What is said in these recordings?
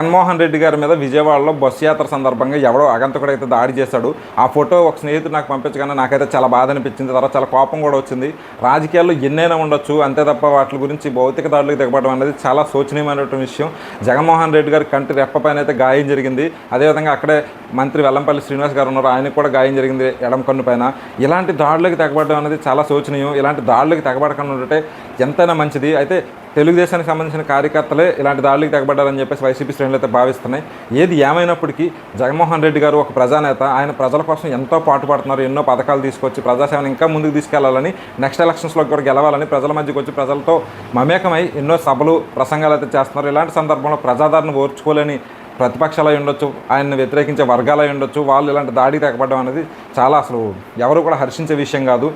జగన్మోహన్ రెడ్డి గారి మీద విజయవాడలో బస్సు యాత్ర సందర్భంగా ఎవడో అగంతకుడైతే అయితే దాడి చేశాడు. ఆ ఫోటో ఒక స్నేహితుడు నాకు పంపించగానే నాకైతే చాలా బాధ అనిపించింది. తర్వాత చాలా కోపం కూడా వచ్చింది. రాజకీయాల్లో ఎన్నైనా ఉండొచ్చు. అంతే తప్ప వాటి గురించి భౌతిక దాడులకు దిగబడడం అనేది చాలా శోచనీయమైనటువంటి విషయం. జగన్మోహన్ రెడ్డి గారి కంటి రెప్ప పైన అయితే గాయం జరిగింది. అదేవిధంగా అక్కడే మంత్రి వెల్లంపల్లి శ్రీనివాస్ గారు ఉన్నారు. ఆయనకు కూడా గాయం జరిగింది ఎడమ కన్ను పైన. ఇలాంటి దాడులకు తెగబడడం అనేది చాలా శోచనీయం. ఇలాంటి దాడులకు తెగబడకుండా ఉంటే ఎంతైనా మంచిది. అయితే తెలుగుదేశానికి సంబంధించిన కార్యకర్తలే ఇలాంటి దాడులకు తెగబడ్డారని చెప్పేసి వైసీపీ శ్రేణులు అయితే భావిస్తున్నాయి. ఏది ఏమైనప్పటికీ జగన్మోహన్ రెడ్డి గారు ఒక ప్రజానేత ఆయన ప్రజల కోసం ఎంతో పాటుపడుతున్నారు ఎన్నో పథకాలు తీసుకొచ్చి ప్రజాసేవను ఇంకా ముందుకు తీసుకెళ్ళాలని నెక్స్ట్ ఎలక్షన్స్లో కూడా గెలవాలని ప్రజల మధ్యకి వచ్చి ప్రజలతో మమేకమై ఎన్నో సభలు ప్రసంగాలు అయితే చేస్తున్నారు. ఇలాంటి సందర్భంలో ప్రజాదరణ ఓర్చుకోలేని ప్రతిపక్షాలు అయి ఉండొచ్చు ఆయన్ని వ్యతిరేకించే వర్గాలు ఉండొచ్చు వాళ్ళు ఇలాంటి దాడికి తెగబడడం అనేది చాలా అసలు ఎవరు కూడా హర్షించే విషయం కాదు.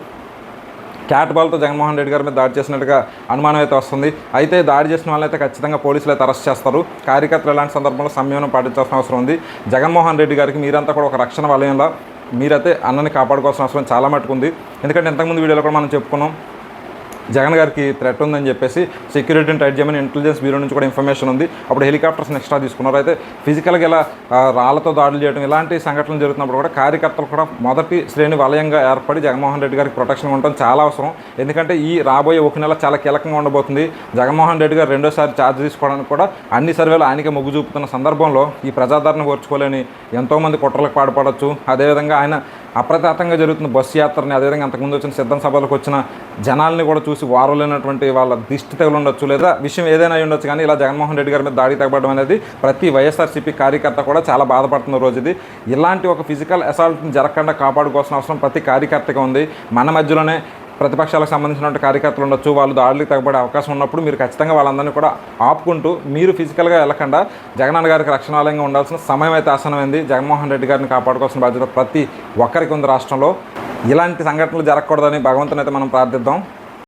క్యాట్ బాల్తో జగన్మోహన్ రెడ్డి గారి మీద దాడి చేసినట్టుగా అనుమానం అయితే వస్తుంది. అయితే దాడి చేసిన వాళ్ళని అయితే ఖచ్చితంగా పోలీసులు అయితే అరెస్ట్ చేస్తారు. కార్యకర్తలు ఇలాంటి సందర్భంలో సంయమనం పాటించాల్సిన అవసరం ఉంది. జగన్మోహన్ రెడ్డి గారికి మీరంతా కూడా ఒక రక్షణ వలయంలో మీరైతే అన్నని కాపాడుకోవాల్సిన అవసరం చాలా మటుకు ఉంది. ఎందుకంటే ఇంతకుముందు వీడియోలో కూడా మనం చెప్పుకున్నాం జగన్ గారికి థ్రెట్ ఉందని చెప్పేసి సెక్యూరిటీని టైట్ చేయమని ఇంటెలిజెన్స్ బ్యూరో నుంచి కూడా ఇన్ఫర్మేషన్ ఉంది. అప్పుడు హెలికాప్టర్స్ ఎక్స్ట్రా తీసుకున్నారు. అయితే ఫిజికల్గా ఇలా రాళ్ళతో దాడులు చేయడం ఇలాంటి సంఘటనలు జరుగుతున్నప్పుడు కూడా కార్యకర్తలు కూడా మొదటి శ్రేణి వలయంగా ఏర్పడి జగన్మోహన్ రెడ్డి గారికి ప్రొటెక్షన్ ఉండటం చాలా అవసరం. ఎందుకంటే ఈ రాబోయే ఒక నెల చాలా కీలకంగా ఉండబోతుంది. జగన్మోహన్ రెడ్డి గారు రెండోసారి ఛార్జ్ తీసుకోవడానికి కూడా అన్ని సర్వేలు ఆయనకే మొగ్గు చూపుతున్న సందర్భంలో ఈ ప్రజాదరణ ఓర్చుకోలేని ఎంతోమంది కుట్రలకు పాడుపడవచ్చు అదేవిధంగా ఆయన అప్రతాతంగా జరుగుతున్న బస్సు యాత్రని అదేవిధంగా అంతకుముందు వచ్చిన సిద్ధం సభలకు వచ్చిన జనాల్ని కూడా చూసి వారలేనటువంటి వాళ్ళ దిష్టి తగులు ఉండొచ్చు లేదా విషయం ఏదైనా అయి ఉండొచ్చు. కానీ ఇలా జగన్మోహన్ రెడ్డి గారి మీద దాడి తగ్గడం అనేది ప్రతి వైఎస్ఆర్సీపీ కార్యకర్త కూడా చాలా బాధపడుతున్న రోజు ఇది. ఇలాంటి ఒక ఫిజికల్ అసాల్ట్ని జరగకుండా కాపాడుకోవాల్సిన అవసరం ప్రతి కార్యకర్తగా ఉంది. మన మధ్యలోనే ప్రతిపక్షాలకు సంబంధించినటువంటి కార్యకర్తలు ఉండొచ్చు వాళ్ళు దాడులకు తగ్గబడే అవకాశం ఉన్నప్పుడు మీరు ఖచ్చితంగా వాళ్ళందరినీ కూడా ఆపుకుంటూ మీరు ఫిజికల్గా వెళ్ళకుండా జగనన్న గారికి రక్షణాలయంగా ఉండాల్సిన సమయం అయితే ఆసనమైంది జగన్మోహన్ రెడ్డి గారిని కాపాడుకోవాల్సిన బాధ్యత ప్రతి ఒక్కరికి ఉంది రాష్ట్రంలో. ఇలాంటి సంఘటనలు జరగకూడదని భగవంతుని అయితే మనం ప్రార్థిద్దాం.